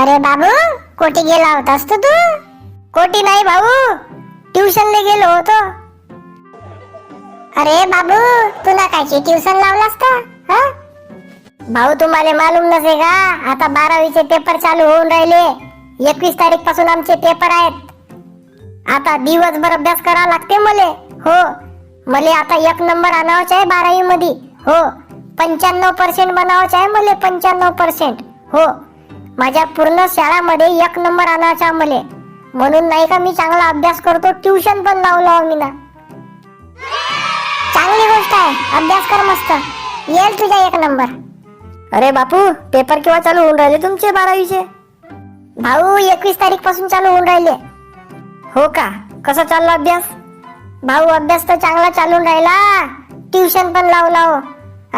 अरे बाबू कोठे गेला होतास तू तू? कोठी नाही भाऊ ट्युशनला गेलो होतो. अरे बाबू तुला कायची ट्युशन लावलास का हा? भाऊ तुम्हाला मालूम नसे का? आता बारावीचे पेपर चालू होऊन राहिले. एकवीस तारीखपासून आमचे पेपर आहेत. आता दिवसभर अभ्यास करा लागते मले. हो मले आता एक नंबर आणावच आहे बारावी मध्ये हो पंच्याण्णव पर्सेंट बनावच आहे मले पंच्याण्णव पर्सेंट हो माझ्या पूर्ण शाळामध्ये एक नंबर आणायचा मले म्हणून नाही का मी चांगला अभ्यास करतो ट्युशन पण लावलं मी ना चांगली गोष्ट आहे अभ्यास कर मस्त. येईल तुझा एक नंबर. अरे बापू पेपर केव्हा चालू होऊन राहिले तुमचे बारावीचे? भाऊ एकवीस तारीखपासून चालू होऊन राहिले. हो का? कसा चालला अभ्यास? भाऊ अभ्यास तर चांगला चालून राहिला. ट्युशन पण लावला हो.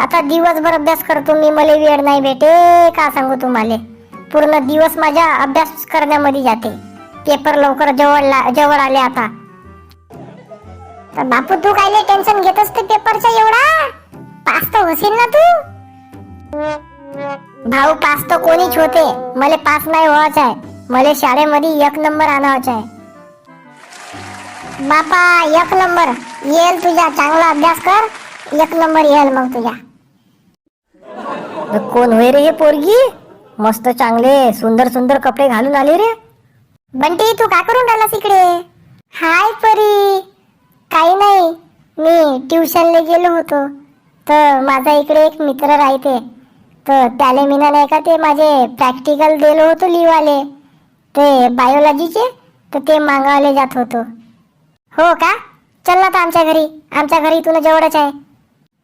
आता दिवसभर अभ्यास करतो मी मला वेळ नाही भेटे का सांगू तुम्हाला? पूर्ण दिवस माझ्या अभ्यास करण्यामध्ये जाते. पेपर लवकर जवळ जवळ आले आता. तर बापू तू काय टेन्शन घेत असते पेपरचा एवढा? पास तर होशील ना तू? भाऊ पास तर कोणीच होते. मला पास नाही व्हायचं आहे. मला शाळेमध्ये एक नंबर आणायचा आहे. बापा एक नंबर. येईल तुझ्या चांगला अभ्यास कर. एक नंबर येईल मग तुझ्या कोण होय रे हे पोरगी? मस्त चांगले सुंदर सुंदर कपडे घालून आले रे. बंटी तू काय करून राहिलास इकडे? हाय परी. काही नाही मी ट्युशनला गेलो होतो. तर माझा इकडे एक मित्र राहते. तर त्याले मी नाही का ते माझे प्रॅक्टिकल दिलो होतो लिवाले. ते बायोलॉजीचे तर ते मागवाले जात होतो. हो का? चल ना तर आमच्या घरी. आमच्या घरी इथून जवळच आहे.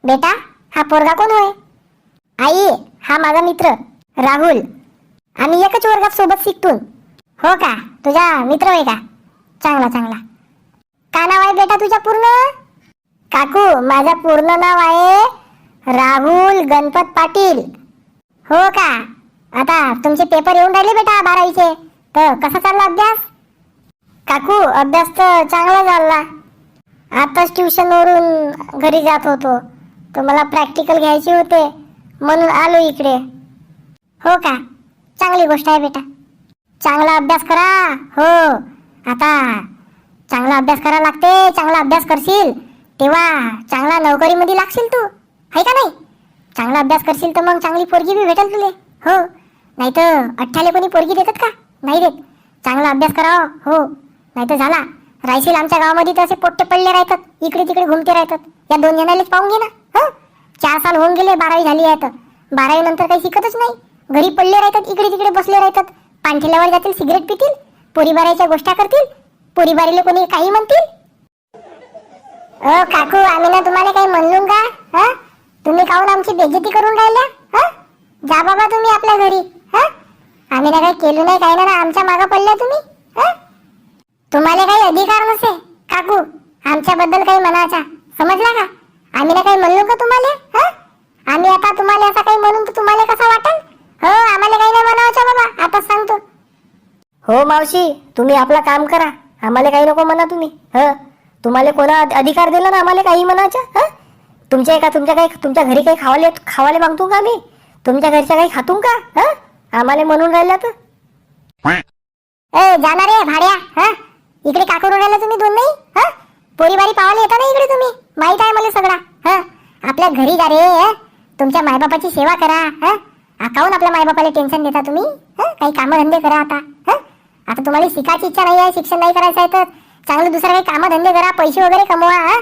बेटा हा पोरगा कोण होय? आई हा माझा मित्र. राहुल आम्ही एकच वर्गात सोबत शिकतो. हो का? तुझा मित्र आहे का? चांगला चांगला. काय नाव आहे बेटा तुझ्या पूर्ण? काकू माझा पूर्ण नाव आहे राहुल गणपत पाटील. हो का? आता तुमचे पेपर येऊन राहिले बेटा बारावीचे. तर कसा चालला अभ्यास? काकू अभ्यास तर चांगला चालला आताच ट्युशनवरून घरी जात होतो. तर मला प्रॅक्टिकल घ्यायचे होते. म्हणून आलो इकडे. हो का? चांगली गोष्ट आहे बेटा. चांगला अभ्यास करा. हो. आता चांगला अभ्यास करा लागते चांगला अभ्यास करशील तेव्हा चांगला नोकरीमध्ये लागशील तू. आहे का नाही? चांगला अभ्यास करशील तर मग चांगली पोरगी बी भेटेल तुले. हो. नाही तर अठ्ठाले कोणी पोरगी देतात का? नाही देत. चांगला अभ्यास करावा. हो. नाही तर झाला. राहशील आमच्या गावामध्ये तर असे पोट्टे पडले राहतात. इकडे तिकडे घुमते राहतात. या दोन जणांनीच पाहून घे ना. हो. चार साल होऊन गेले बारावी झाली आहे तर बारावी नंतर काही शिकतच नाही. घरी पडले राहतात इकडे तिकडे बसले राहतात. पाणठेल्यावर जातील सिगरेट पितील पोरीबाराच्या गोष्टी करतील पोरीबारीला कोणी काही म्हणतील? अ काकू आम्ही ना तुम्हाला काही म्हणलो का? हा तुम्ही काहून आमची बेइज्जती करून राहिल्या? हा जा बाबा तुम्ही आपल्या घरी. हा आम्ही ना काही केलं नाही काही ना आमच्या मागं पडल्या तुम्ही? हा तुम्हाला काही अधिकार नसे? काकू आमच्याबद्दल काही म्हणायचा. समजला का? आम्ही ना काही म्हणलो का तुम्हाला? हा आम्ही आता तुम्हाला असं काही म्हणून तुम्हाला कसं वाटेल? हो आम्हाला काही नाही म्हणायचं बाबा. आता सांगतो. हो मावशी तुम्ही आपलं काम करा. आम्हाला काही नको म्हणा तुम्ही. ह? तुम्हाला कोणा अधिकार दिला ना आम्हाला काही म्हणायचं? ह? तुमच्या का तुमच्या काही तुमच्या घरी काही खावाले खावाले मागतो का मी? तुमच्या घरच्या काही खातून का? ह? आम्हाला म्हणून राहिलं तर. ए जाणार रे भाड्या. हा? इकडे का करून राहिला तुम्ही दोन नाही हा? पोरीबारी पावाले येता ना इकडे तुम्ही? माहीत आहे मला सगळा. हा? आपल्या घरी जा रे हं? तुमच्या मायबापाची सेवा करा हा? काहून आपल्या मायबापाला टेन्शन देता तुम्ही? काही कामधंदे करा आता. हा? आता तुम्हाला शिकायची इच्छा नाही आहे शिक्षण नाही करायचं आहे तर चांगलं दुसरं काही कामधंदे करा पैसे वगैरे कमवा हा?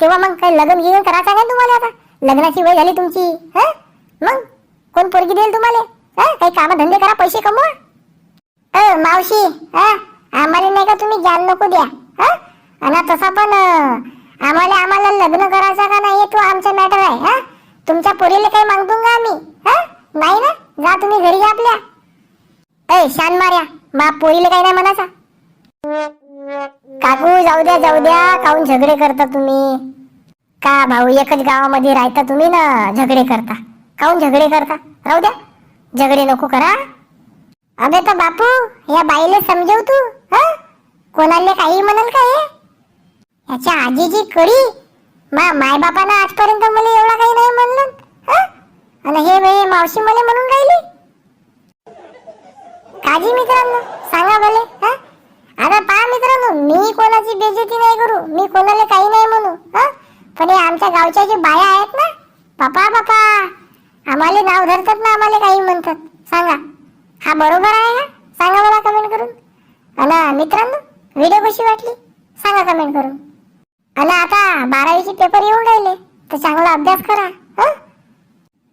तेव्हा मग काही लग्न गिगन करायचं आहे का तुम्हाला आता? लग्नाची वय झाली तुमची हा? मग? कोण पोरगी देईल तुम्हाला? हा? काही कामधंदे करा पैसे कमवा. अ मावशी हा? आम्हाला नाही का तुम्ही ज्ञान नको द्या हा? आणि तसा पण आम्हाला आम्हाला लग्न करायचं का नाही तो आमचं मॅटर आहे हा? तुमच्या पोरीला काही मागतो का आम्ही? नाही ना? जा तुम्ही घरी या आपल्या. ए शान मार्या बाप पोरीला काही नाही म्हणाचा काकू जाऊ द्या जाऊ द्या काहून झगडे करता तुम्ही? का भाऊ एकच गावामध्ये राहता तुम्ही ना झगडे करता? काहून झगडे करता? राहू द्या. झगडे नको करा. अबे तर बापू या बाईले समजव तू हा? कोणाले काही म्हणाल का हे? याच्या आजीची कडी? मा माय आजपर्यंत मला एवढा काही नाही म्हणलं. मावशी मला म्हणून राहिली? काजी मित्रांनो सांगा भले हा? आता पहा मित्रांनो मी कोणाची बेजती नाही करू मी कोणाला काही नाही म्हणू हा? पण हे आमच्या गावच्या जे बाया आहेत ना बापा बापा आम्हाला नाव धरतात ना आम्हाला काही म्हणतात. सांगा. हा बरोबर आहे का? सांगा मला कमेंट करून. आणि मित्रांनो व्हिडिओ कशी वाटली? सांगा कमेंट करून. आणि आता बारावीचे पेपर येऊन राहिले तर चांगला अभ्यास करा.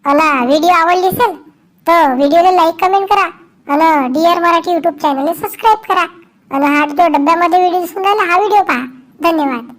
अला व्हिडिओ आवडली असेल तर व्हिडिओला लाईक कमेंट करा. आणि डिअर मराठी युट्यूब चॅनलला सबस्क्राईब करा. आणि हा जो डब्यामध्ये व्हिडिओ दिसून राहिला हा व्हिडिओ पहा. धन्यवाद.